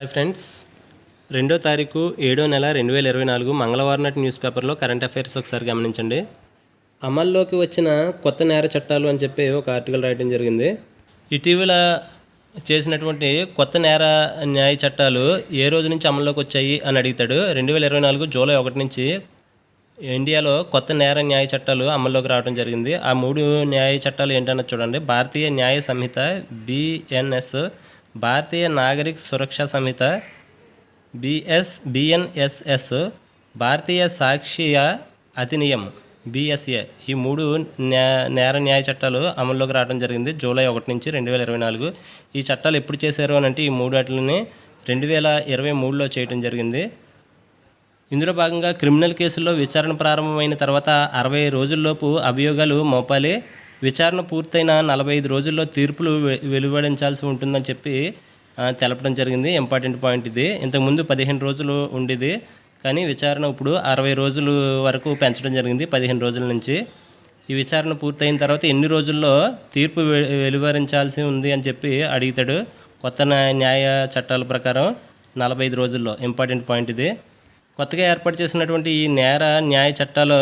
Hi friends. రెండో తారీఖు ఏడో నెల రెండు వేల ఇరవై నాలుగు మంగళవారం నాటి న్యూస్ పేపర్లో కరెంట్ అఫైర్స్ ఒకసారి గమనించండి. అమల్లోకి వచ్చిన కొత్త నేర చట్టాలు అని చెప్పి ఒక ఆర్టికల్ రాయడం జరిగింది. ఇటీవల చేసినటువంటి కొత్త నేర న్యాయ చట్టాలు ఏ రోజు నుంచి అమల్లోకి వచ్చాయి అని అడుగుతాడు. రెండు వేల ఇరవై నాలుగు జూలై ఒకటి నుంచి ఇండియాలో కొత్త నేర న్యాయ చట్టాలు అమల్లోకి రావడం జరిగింది. ఆ మూడు న్యాయ చట్టాలు ఏంటన్నది చూడండి. భారతీయ న్యాయ Sanhita BNS Bharatiya Nagarik Suraksha Sanhita BS BNSS Bharatiya Sakshya Adhiniyam BSA ఈ మూడు నేర న్యాయ చట్టాలు అమల్లోకి రావడం జరిగింది జూలై ఒకటి నుంచి రెండు వేల ఇరవై నాలుగు. ఈ చట్టాలు ఎప్పుడు చేశారు అని అంటే ఈ మూడు వాటిని రెండు వేల ఇరవై మూడులో చేయడం జరిగింది. ఇందులో భాగంగా క్రిమినల్ కేసుల్లో విచారణ ప్రారంభమైన తర్వాత అరవై రోజుల్లోపు అభియోగాలు మోపాలి. విచారణ పూర్తయిన నలభై ఐదు రోజుల్లో తీర్పులు వెలువడించాల్సి ఉంటుందని చెప్పి తెలపడం జరిగింది. ఇంపార్టెంట్ పాయింట్ ఇది. ఇంతకుముందు పదిహేను రోజులు ఉండేది. కానీ విచారణ ఇప్పుడు అరవై రోజులు వరకు పెంచడం జరిగింది పదిహేను రోజుల నుంచి. ఈ విచారణ పూర్తయిన తర్వాత ఎన్ని రోజుల్లో తీర్పు వెలువరించాల్సి ఉంది అని చెప్పి అడుగుతాడు కొత్త న్యాయ- న్యాయ చట్టాల ప్రకారం నలభై ఐదు రోజుల్లో. ఇంపార్టెంట్ పాయింట్ ఇది. కొత్తగా ఏర్పాటు చేసినటువంటి ఈ నేర న్యాయ చట్టాలు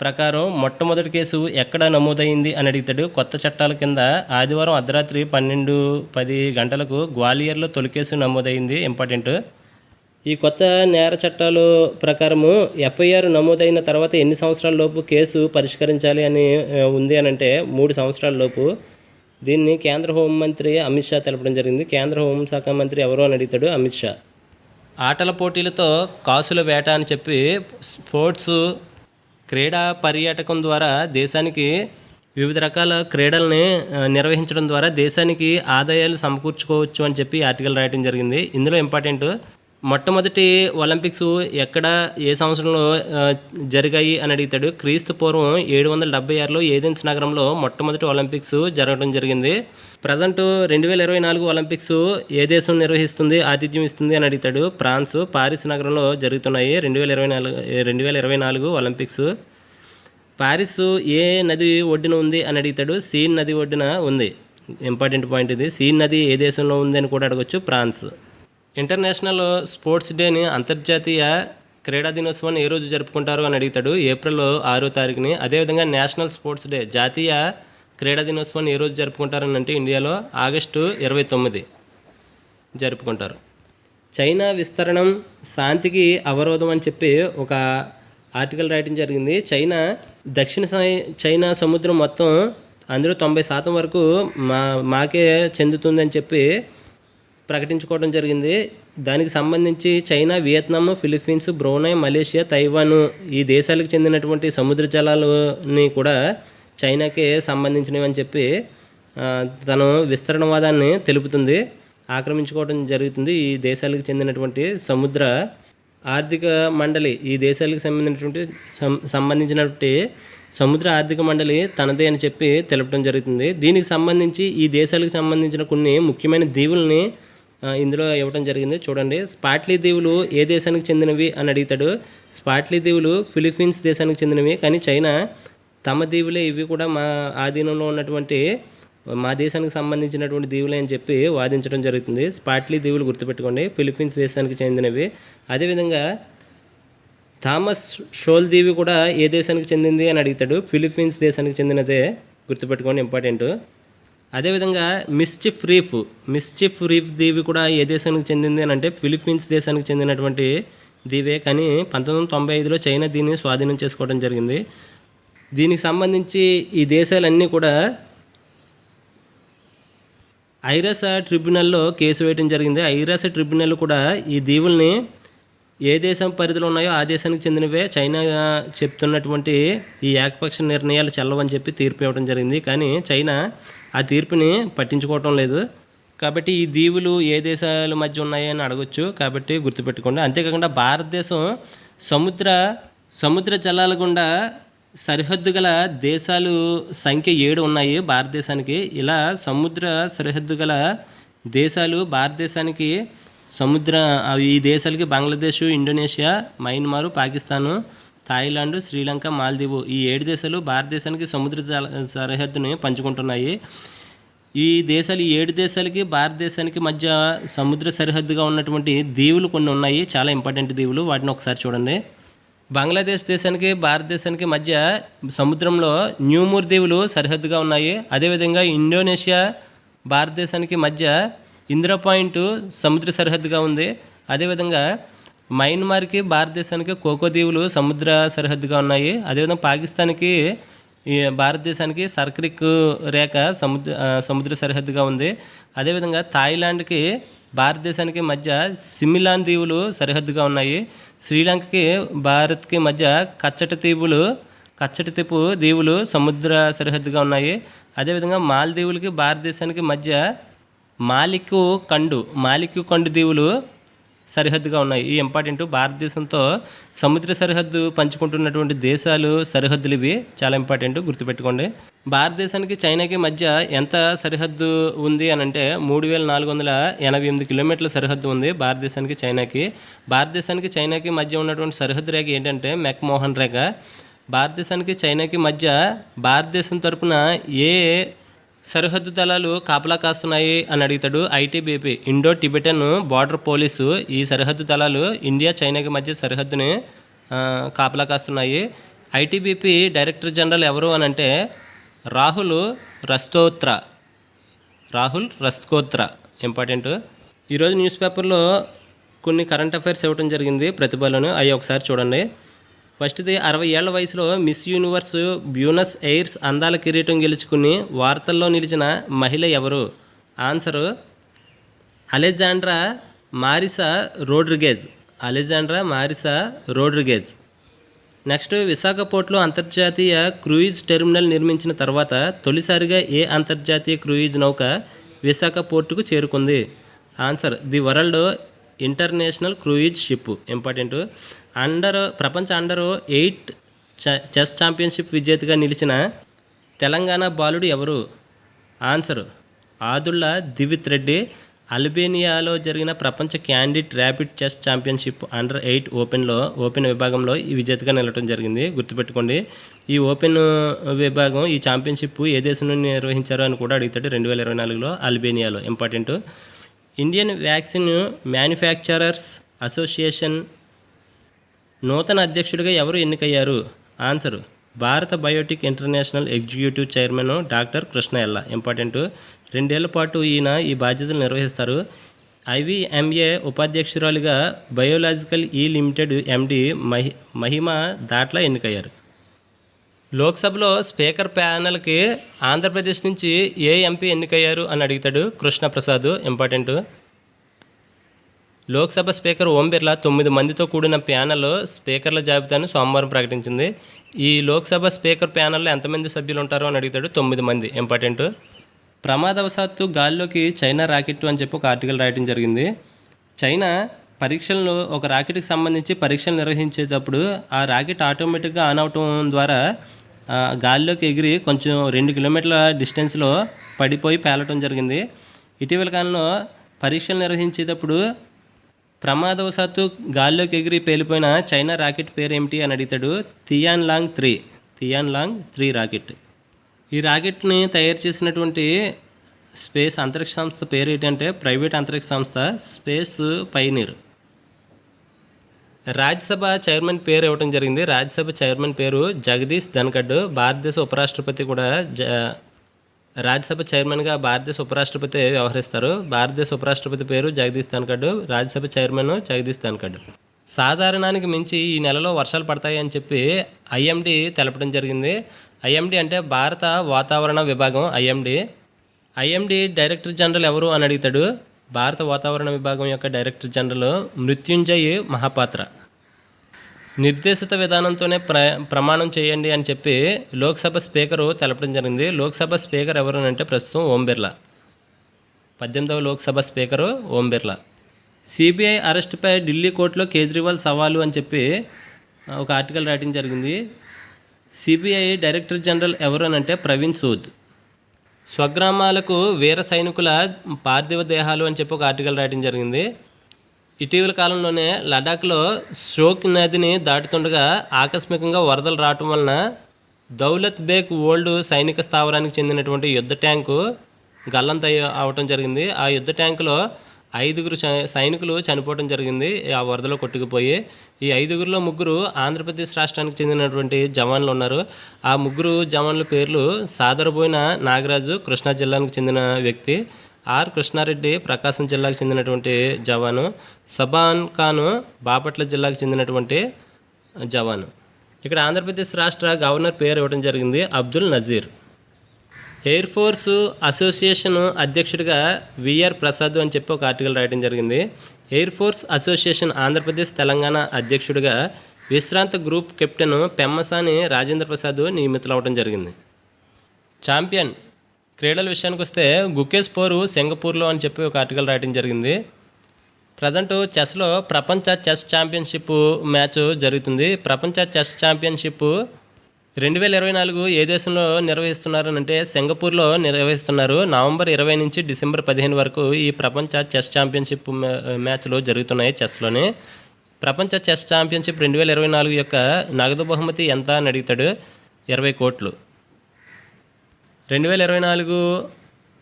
ప్రకారం మొట్టమొదటి కేసు ఎక్కడ నమోదైంది అని అడుగుతాడు. కొత్త చట్టాల కింద ఆదివారం అర్ధరాత్రి పన్నెండు పది గంటలకు గ్వాలియర్లో తొలి కేసు నమోదైంది. ఇంపార్టెంట్. ఈ కొత్త నేర చట్టాలు ప్రకారము ఎఫ్ఐఆర్ నమోదైన తర్వాత ఎన్ని సంవత్సరాల లోపు కేసు పరిష్కరించాలి అని ఉంది అని అంటే మూడు సంవత్సరాల లోపు. దీన్ని కేంద్ర హోంమంత్రి అమిత్ షా తెలపడం జరిగింది. కేంద్ర హోంశాఖ మంత్రి ఎవరో అని అడుగుతాడు అమిత్ షా. ఆటల పోటీలతో కాసుల వేట అని చెప్పి స్పోర్ట్స్ క్రీడా పర్యాటకం ద్వారా దేశానికి వివిధ రకాల క్రీడల్ని నిర్వహించడం ద్వారా దేశానికి ఆదాయాలు సమకూర్చుకోవచ్చు అని చెప్పి ఆర్టికల్ రాయడం జరిగింది. ఇందులో ఇంపార్టెంట్ మొట్టమొదటి ఒలింపిక్స్ ఎక్కడ ఏ సంవత్సరంలో జరిగాయి అని అడుగుతాడు. క్రీస్తు పూర్వం ఏడు వందల డెబ్బై ఆరులో ఏథెన్స్ నగరంలో మొట్టమొదటి ఒలింపిక్స్ జరగడం జరిగింది. ప్రజెంట్ రెండు వేల ఇరవై నాలుగు ఒలింపిక్స్ ఏ దేశం నిర్వహిస్తుంది ఆతిథ్యం ఇస్తుంది అని అడుగుతాడు. ఫ్రాన్స్ పారిస్ నగరంలో జరుగుతున్నాయి రెండు వేల ఇరవై నాలుగు రెండు వేల ఇరవై నాలుగు ఒలింపిక్స్. పారిస్ ఏ నది ఒడ్డున ఉంది అని అడుగుతాడు. సీన్ నది ఒడ్డున ఉంది. ఇంపార్టెంట్ పాయింట్ ఇది. సీన్ నది ఏ దేశంలో ఉంది అని కూడా అడగొచ్చు ఫ్రాన్స్. ఇంటర్నేషనల్ స్పోర్ట్స్ డేని అంతర్జాతీయ క్రీడా దినోత్సవాన్ని ఏ రోజు జరుపుకుంటారు అని అడుగుతాడు. ఏప్రిల్ ఆరో తారీఖుని. అదేవిధంగా నేషనల్ స్పోర్ట్స్ డే జాతీయ క్రీడా దినోత్సవాన్ని ఏ రోజు జరుపుకుంటారని అంటే ఇండియాలో ఆగస్టు ఇరవై తొమ్మిది జరుపుకుంటారు. చైనా విస్తరణం శాంతికి అవరోధం అని చెప్పి ఒక ఆర్టికల్ రాయటం జరిగింది. చైనా దక్షిణ సై- చైనా సముద్రం మొత్తం అందులో తొంభై శాతం వరకు మా మాకే చెందుతుందని చెప్పి ప్రకటించుకోవడం జరిగింది. దానికి సంబంధించి China Vietnam Philippines Brunei Malaysia Taiwan ఈ దేశాలకు చెందినటువంటి సముద్ర జలాలని కూడా చైనాకే సంబంధించినవి అని చెప్పి తను విస్తరణవాదాన్ని తెలుపుతుంది ఆక్రమించుకోవడం జరుగుతుంది. ఈ దేశాలకు చెందినటువంటి సముద్ర ఆర్థిక మండలి ఈ దేశాలకు సంబంధించినటువంటి సం- సంబంధించినటువంటి సముద్ర ఆర్థిక మండలి తనదే అని చెప్పి తెలపడం జరుగుతుంది. దీనికి సంబంధించి ఈ దేశాలకు సంబంధించిన కొన్ని ముఖ్యమైన దీవుల్ని ఇందులో ఇవ్వడం జరిగింది. చూడండి స్పాట్లీ దీవులు ఏ దేశానికి చెందినవి అని అడుగుతాడు. స్పాట్లీ దీవులు ఫిలిప్పీన్స్ దేశానికి చెందినవి కానీ చైనా తమ దీవులే ఇవి కూడా మా ఆధీనంలో ఉన్నటువంటి మా దేశానికి సంబంధించినటువంటి దీవులే అని చెప్పి వాదించడం జరుగుతుంది. స్పాట్లీ దీవులు గుర్తుపెట్టుకోండి. ఫిలిప్పీన్స్ దేశానికి చెందినవి. అదేవిధంగా థామస్ షోల్ దీవి కూడా ఏ దేశానికి చెందింది అని అడుగుతాడు. ఫిలిప్పీన్స్ దేశానికి చెందినదే గుర్తుపెట్టుకోండి ఇంపార్టెంట్. అదేవిధంగా మిస్చిఫ్ రీఫ్ మిస్చిఫ్ రీఫ్ దీవి కూడా ఏ దేశానికి చెందింది అని అంటే ఫిలిప్పీన్స్ దేశానికి చెందినటువంటి దీవే. కానీ పంతొమ్మిది వందల తొంభై ఐదులో చైనా దీన్ని స్వాధీనం చేసుకోవడం జరిగింది. దీనికి సంబంధించి ఈ దేశాలన్నీ కూడా ఐరాస ట్రిబ్యునల్లో కేసు వేయడం జరిగింది. ఐరాస ట్రిబ్యునల్ కూడా ఈ దీవుల్ని ఏ దేశం పరిధిలో ఉన్నాయో ఆ దేశానికి చెందినవే. చైనా చెప్తున్నటువంటి ఈ ఏకపక్ష నిర్ణయాలు చెల్లవని చెప్పి తీర్పు ఇవ్వడం జరిగింది. కానీ చైనా ఆ తీర్పుని పట్టించుకోవటం లేదు. కాబట్టి ఈ దీవులు ఏ దేశాల మధ్య ఉన్నాయని అని అడగొచ్చు. కాబట్టి గుర్తుపెట్టుకోండి. అంతేకాకుండా భారతదేశం సముద్ర సముద్ర జలాల గుండా సరిహద్దు గల దేశాలు సంఖ్య ఏడు ఉన్నాయి భారతదేశానికి. ఇలా సముద్ర సరిహద్దు గల దేశాలు భారతదేశానికి సముద్ర అవి ఈ దేశాలకి Bangladesh Indonesia Myanmar Pakistan Thailand Sri Lanka Maldive ఈ ఏడు దేశాలు భారతదేశానికి సముద్ర జల సరిహద్దుని పంచుకుంటున్నాయి. ఈ దేశాలు ఈ ఏడు దేశాలకి భారతదేశానికి మధ్య సముద్ర సరిహద్దుగా ఉన్నటువంటి దీవులు కొన్ని ఉన్నాయి. చాలా ఇంపార్టెంట్ దీవులు. వాటిని ఒకసారి చూడండి. బంగ్లాదేశ్ దేశానికి భారతదేశానికి మధ్య సముద్రంలో న్యూమూర్ దీవులు సరిహద్దుగా ఉన్నాయి. అదేవిధంగా ఇండోనేషియా భారతదేశానికి మధ్య ఇందిరా పాయింట్ సముద్ర సరిహద్దుగా ఉంది. అదేవిధంగా మయన్మార్కి భారతదేశానికి కోకో దీవులు సముద్ర సరిహద్దుగా ఉన్నాయి. అదేవిధంగా పాకిస్తాన్కి భారతదేశానికి సర్క్రిక్ రేఖ సముద్ర సముద్ర సరిహద్దుగా ఉంది. అదేవిధంగా థాయిలాండ్కి భారతదేశానికి మధ్య సిమిలాన్ దీవులు సరిహద్దుగా ఉన్నాయి. శ్రీలంకకి భారత్కి మధ్య కచ్చట దీవులు కచ్చటి తిప్పు దీవులు సముద్ర సరిహద్దుగా ఉన్నాయి. అదేవిధంగా మాల్దీవులకి భారతదేశానికి మధ్య మాలిక్కు కండు మాలిక్కు కండు దీవులు సరిహద్దుగా ఉన్నాయి. ఈ ఇంపార్టెంట్ భారతదేశంతో సముద్ర సరిహద్దు పంచుకుంటున్నటువంటి దేశాలు సరిహద్దులు ఇవి చాలా ఇంపార్టెంట్ గుర్తుపెట్టుకోండి. భారతదేశానికి చైనాకి మధ్య ఎంత సరిహద్దు ఉంది అని అంటే మూడు వేల నాలుగు వందల ఎనభై ఎనిమిది కిలోమీటర్ల సరిహద్దు ఉంది భారతదేశానికి చైనాకి. భారతదేశానికి చైనాకి మధ్య ఉన్నటువంటి సరిహద్దు రేఖ ఏంటంటే మెక్మోహన్ రేఖ. భారతదేశానికి చైనాకి మధ్య భారతదేశం తరపున ఏ సరిహద్దు దళాలు కాపలా కాస్తున్నాయి అని అడుగుతాడు ITBP. Indo Tibetan border police ఈ సరిహద్దు దళాలు ఇండియా చైనాకి మధ్య సరిహద్దుని కాపలా కాస్తున్నాయి. ఐటీబీపీ డైరెక్టర్ జనరల్ ఎవరు అని అంటే రాహుల్ రస్తోత్ర. రాహుల్ రస్కోత్ర ఇంపార్టెంట్. ఈరోజు న్యూస్ పేపర్లో కొన్ని కరెంట్ అఫైర్స్ ఇవ్వడం జరిగింది ప్రతిభలను. అవి ఒకసారి చూడండి. ఫస్ట్ది అరవై ఏళ్ళ వయసులో మిస్ యూనివర్స్ బ్యూనస్ ఎయిర్స్ అందాల కిరీటం గెలుచుకుని వార్తల్లో నిలిచిన మహిళ ఎవరు? Answer Alejandra Marisa Rodriguez. Alejandra Marisa Rodriguez. Next Visakha పోర్ట్లో అంతర్జాతీయ క్రూయిజ్ టెర్మినల్ నిర్మించిన తర్వాత తొలిసారిగా ఏ అంతర్జాతీయ క్రూయిజ్ నౌక విశాఖ పోర్టుకు చేరుకుంది? Answer the world international cruise ship. Important. Under ప్రపంచ అండర్ ఎయిట్ చ- చెస్ ఛాంపియన్షిప్ విజేతగా నిలిచిన తెలంగాణ బాలుడు ఎవరు? ఆన్సర్ ఆదుల్లా దివిత్ రెడ్డి. అల్బేనియాలో జరిగిన ప్రపంచ candid rapid chess championship under eight ఓపెన్లో ఓపెన్ విభాగంలో ఈ విజేతగా నిలవడం జరిగింది. గుర్తుపెట్టుకోండి ఈ ఓపెన్ విభాగం ఈ ఛాంపియన్షిప్ ఏ దేశం నుండి నిర్వహించారో అని కూడా అడుగుతాడు రెండు వేల ఇరవై నాలుగులో అల్బేనియాలో. Important. Indian vaccine manufacturers association నూతన అధ్యక్షుడిగా ఎవరు ఎన్నికయ్యారు? Answer Bharat biotech international executive chairman doctor Krishna Ella important రెండేళ్ళ పాటు ఈయన ఈ బాధ్యతలు నిర్వహిస్తారు. IVMA ఉపాధ్యక్షురాలిగా biological E limited MD Mahi Mahima Datla ఎన్నికయ్యారు. లోక్సభలో స్పీకర్ ప్యానల్కి ఆంధ్రప్రదేశ్ నుంచి ఏ ఎంపీ ఎన్నికయ్యారు అని అడుగుతాడు కృష్ణప్రసాద్. ఇంపార్టెంట్ లోక్సభ స్పీకర్ ఓం బిర్లా తొమ్మిది మందితో కూడిన ప్యానెల్ స్పీకర్ల జాబితాను సోమవారం ప్రకటించింది. ఈ లోక్సభ స్పీకర్ ప్యానెల్లో ఎంతమంది సభ్యులు ఉంటారో అని అడుగుతాడు తొమ్మిది మంది. ఇంపార్టెంట్. ప్రమాదవశాత్తు గాల్లోకి చైనా రాకెట్ అని చెప్పి ఒక ఆర్టికల్ రాయడం జరిగింది. చైనా పరీక్షలను ఒక రాకెట్కి సంబంధించి పరీక్షలు నిర్వహించేటప్పుడు ఆ రాకెట్ ఆటోమేటిక్గా ఆన్ అవటం ద్వారా గాల్లోకి ఎగిరి కొంచెం రెండు కిలోమీటర్ల డిస్టెన్స్లో పడిపోయి పేలటం జరిగింది. ఇటీవల కాలంలో పరీక్షలు నిర్వహించేటప్పుడు ప్రమాదవశాత్తు గాల్లోకి ఎగిరి పేలిపోయిన చైనా రాకెట్ పేరు ఏమిటి అని అడుగుతాడు Tian Long three. Tian Long three rocket. ఈ రాకెట్ని తయారు చేసినటువంటి స్పేస్ అంతరిక్ష సంస్థ పేరు ఏంటంటే ప్రైవేట్ అంతరిక్ష సంస్థ స్పేస్ పైనీర్. రాజ్యసభ చైర్మన్ పేరు ఇవ్వడం జరిగింది. రాజ్యసభ చైర్మన్ పేరు జగదీష్ ధన్కడ్. భారతదేశ ఉపరాష్ట్రపతి కూడా జ రాజ్యసభ చైర్మన్గా భారతదేశ ఉపరాష్ట్రపతి వ్యవహరిస్తారు. భారతదేశ ఉపరాష్ట్రపతి పేరు జగదీష్ ధన్కడ్ రాజ్యసభ చైర్మన్ జగదీష్ ధన్కడ్ సాధారణానికి మించి ఈ నెలలో వర్షాలు పడతాయి అని చెప్పి ఐఎండి తెలపడం జరిగింది. ఐఎండి అంటే భారత వాతావరణ విభాగం ఐఎండి. ఐఎండి డైరెక్టర్ జనరల్ ఎవరు అని అడుగుతాడు. భారత వాతావరణ విభాగం యొక్క డైరెక్టర్ జనరల్ మృత్యుంజయ్ మహాపాత్ర. నిర్దేశిత విధానంతోనే ప్ర ప్రమాణం చేయండి అని చెప్పి లోక్సభ స్పీకరు తెలపడం జరిగింది. లోక్సభ స్పీకర్ ఎవరు అంటే ప్రస్తుతం ఓం బిర్లా. పద్దెనిమిదవ లోక్సభ స్పీకరు ఓం బిర్లా. సిబిఐ అరెస్టుపై ఢిల్లీ కోర్టులో కేజ్రీవాల్ సవాలు అని చెప్పి ఒక ఆర్టికల్ రాయడం జరిగింది. సిబిఐ డైరెక్టర్ జనరల్ ఎవరు అంటే ప్రవీణ్ సూద్. స్వగ్రామాలకు వీర సైనికుల పార్థివ దేహాలు అని చెప్పి ఒక ఆర్టికల్ రాయడం జరిగింది. ఇటీవల కాలంలోనే లడాఖ్లో షోక్ నదిని దాటుతుండగా ఆకస్మికంగా వరదలు రావటం వలన దౌలత్ బేగ్ ఓల్డ్ సైనిక స్థావరానికి చెందినటువంటి యుద్ధ ట్యాంకు గల్లంత అవ్వటం అవటం జరిగింది. ఆ యుద్ధ ట్యాంకులో ఐదుగురు సైనికులు చనిపోవడం జరిగింది. ఆ వరదలో కొట్టుకుపోయి ఈ ఐదుగురిలో ముగ్గురు ఆంధ్రప్రదేశ్ రాష్ట్రానికి చెందినటువంటి జవాన్లు ఉన్నారు. ఆ ముగ్గురు జవాన్ల పేర్లు సాదరబోయిన నాగరాజు కృష్ణా జిల్లాకు చెందిన వ్యక్తి. ఆర్ కృష్ణారెడ్డి ప్రకాశం జిల్లాకు చెందినటువంటి జవాను సబాన్ ఖాను బాపట్ల జిల్లాకు చెందినటువంటి జవాను. ఇక్కడ ఆంధ్రప్రదేశ్ రాష్ట్ర గవర్నర్ పేరు ఇవ్వడం జరిగింది Abdul Nazeer. Air force association అధ్యక్షుడిగా విఆర్ ప్రసాద్ అని చెప్పి ఒక ఆర్టికల్ రాయడం జరిగింది. Air force association Andhra Pradesh Telangana అధ్యక్షుడిగా విశ్రాంత గ్రూప్ కెప్టెన్ పెమ్మసాని రాజేంద్ర ప్రసాద్ నియమితులవడం జరిగింది. ఛాంపియన్ క్రీడల విషయానికి వస్తే గుకేష్ పోరు సింగపూర్లో అని చెప్పి ఒక ఆర్టికల్ రాయడం జరిగింది. ప్రజెంట్ చెస్లో ప్రపంచ చెస్ ఛాంపియన్షిప్ మ్యాచ్ జరుగుతుంది. ప్రపంచ చెస్ ఛాంపియన్షిప్ రెండు వేల ఇరవై నాలుగు ఏ దేశంలో నిర్వహిస్తున్నారు అంటే సింగపూర్లో నిర్వహిస్తున్నారు. నవంబర్ ఇరవై నుంచి డిసెంబర్ పదిహేను వరకు ఈ ప్రపంచ చెస్ ఛాంపియన్షిప్ మ్యా- మ్యాచ్లు జరుగుతున్నాయి చెస్లోని. ప్రపంచ చెస్ ఛాంపియన్షిప్ రెండు వేల ఇరవై నాలుగు యొక్క నగదు బహుమతి ఎంత అని అడుగుతాడు? ఇరవై కోట్లు. రెండు వేల ఇరవై నాలుగు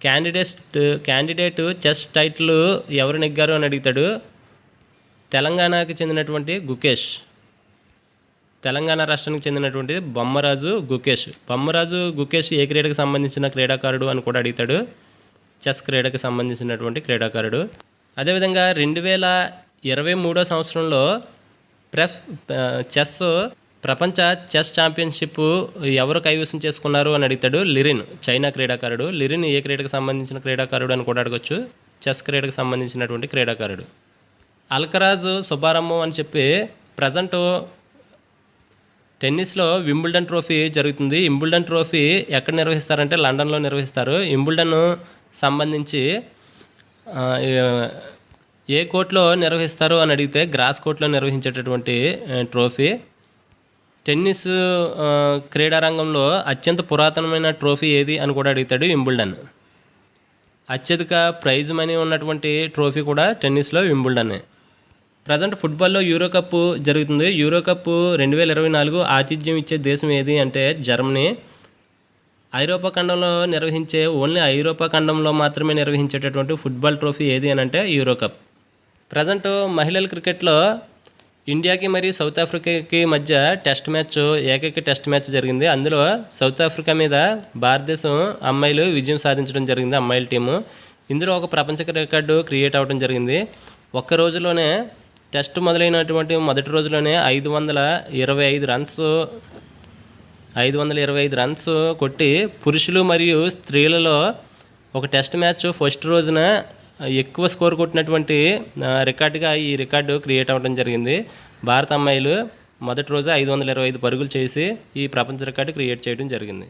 క్యాండిడేట్ క్యాండిడేట్ చెస్ టైటిల్ ఎవరు నెగ్గారు అని అడుగుతాడు. తెలంగాణకు చెందినటువంటి గుకేష్. తెలంగాణ రాష్ట్రానికి చెందినటువంటి బొమ్మరాజు గుకేష్. బొమ్మరాజు గుకేష్ ఏ క్రీడకు సంబంధించిన క్రీడాకారుడు అని కూడా అడుగుతాడు. చెస్ క్రీడకు సంబంధించినటువంటి క్రీడాకారుడు. అదేవిధంగా రెండు వేల ఇరవై మూడో సంవత్సరంలో ప్రెఫ్ చెస్ ప్రపంచ చెస్ ఛాంపియన్షిప్ ఎవరు కైవసం చేసుకున్నారు అని అడుగుతాడు లిరిన్ చైనా క్రీడాకారుడు. లిరిన్ ఏ క్రీడకు సంబంధించిన క్రీడాకారుడు అని కూడా అడగచ్చు. చెస్ క్రీడకు సంబంధించినటువంటి క్రీడాకారుడు. అల్కరాజు శుభారంభం అని చెప్పి ప్రజెంట్ టెన్నిస్లో వింబుల్డన్ ట్రోఫీ జరుగుతుంది. ఇంబుల్డన్ ట్రోఫీ ఎక్కడ నిర్వహిస్తారంటే లండన్లో నిర్వహిస్తారు. ఇంబుల్డన్ సంబంధించి ఏ- కోర్టులో నిర్వహిస్తారు అని అడిగితే గ్రాస్ కోర్టులో నిర్వహించేటటువంటి ట్రోఫీ. టెన్నిస్ క్రీడారంగంలో అత్యంత పురాతనమైన ట్రోఫీ ఏది అని కూడా అడుగుతాడు వింబుల్డన్. అత్యధిక ప్రైజ్ మనీ ఉన్నటువంటి ట్రోఫీ కూడా టెన్నిస్లో వింబుల్డనే. ప్రజెంట్ ఫుట్బాల్లో యూరో కప్ జరుగుతుంది. యూరో కప్ రెండు వేల ఇరవై నాలుగు ఆతిథ్యం ఇచ్చే దేశం ఏది అంటే జర్మనీ. ఐరోపా ఖండంలో నిర్వహించే ఓన్లీ ఐరోపా ఖండంలో మాత్రమే నిర్వహించేటటువంటి ఫుట్బాల్ ట్రోఫీ ఏది అని అంటే యూరో కప్. ప్రజెంట్ మహిళల క్రికెట్లో ఇండియాకి మరియు సౌత్ ఆఫ్రికాకి మధ్య టెస్ట్ మ్యాచ్ ఏకైక టెస్ట్ మ్యాచ్ జరిగింది. అందులో సౌత్ ఆఫ్రికా మీద భారతదేశం అమ్మాయిలు విజయం సాధించడం జరిగింది అమ్మాయిల టీము. ఇందులో ఒక ప్రపంచ రికార్డు క్రియేట్ అవ్వడం జరిగింది. ఒక్క రోజులోనే టెస్ట్ మొదలైనటువంటి మొదటి రోజులోనే ఐదు వందల ఇరవై ఐదు రన్స్ ఐదు వందల ఇరవై ఐదు రన్స్ కొట్టి పురుషులు మరియు స్త్రీలలో ఒక టెస్ట్ మ్యాచ్ ఫస్ట్ రోజున ఎక్కువ స్కోర్ కొట్టినటువంటి రికార్డుగా ఈ రికార్డు క్రియేట్ అవ్వడం జరిగింది. భారత అమ్మాయిలు మొదటి రోజు ఐదు వందల ఇరవై ఐదు పరుగులు చేసి ఈ ప్రపంచ రికార్డు క్రియేట్ చేయడం జరిగింది.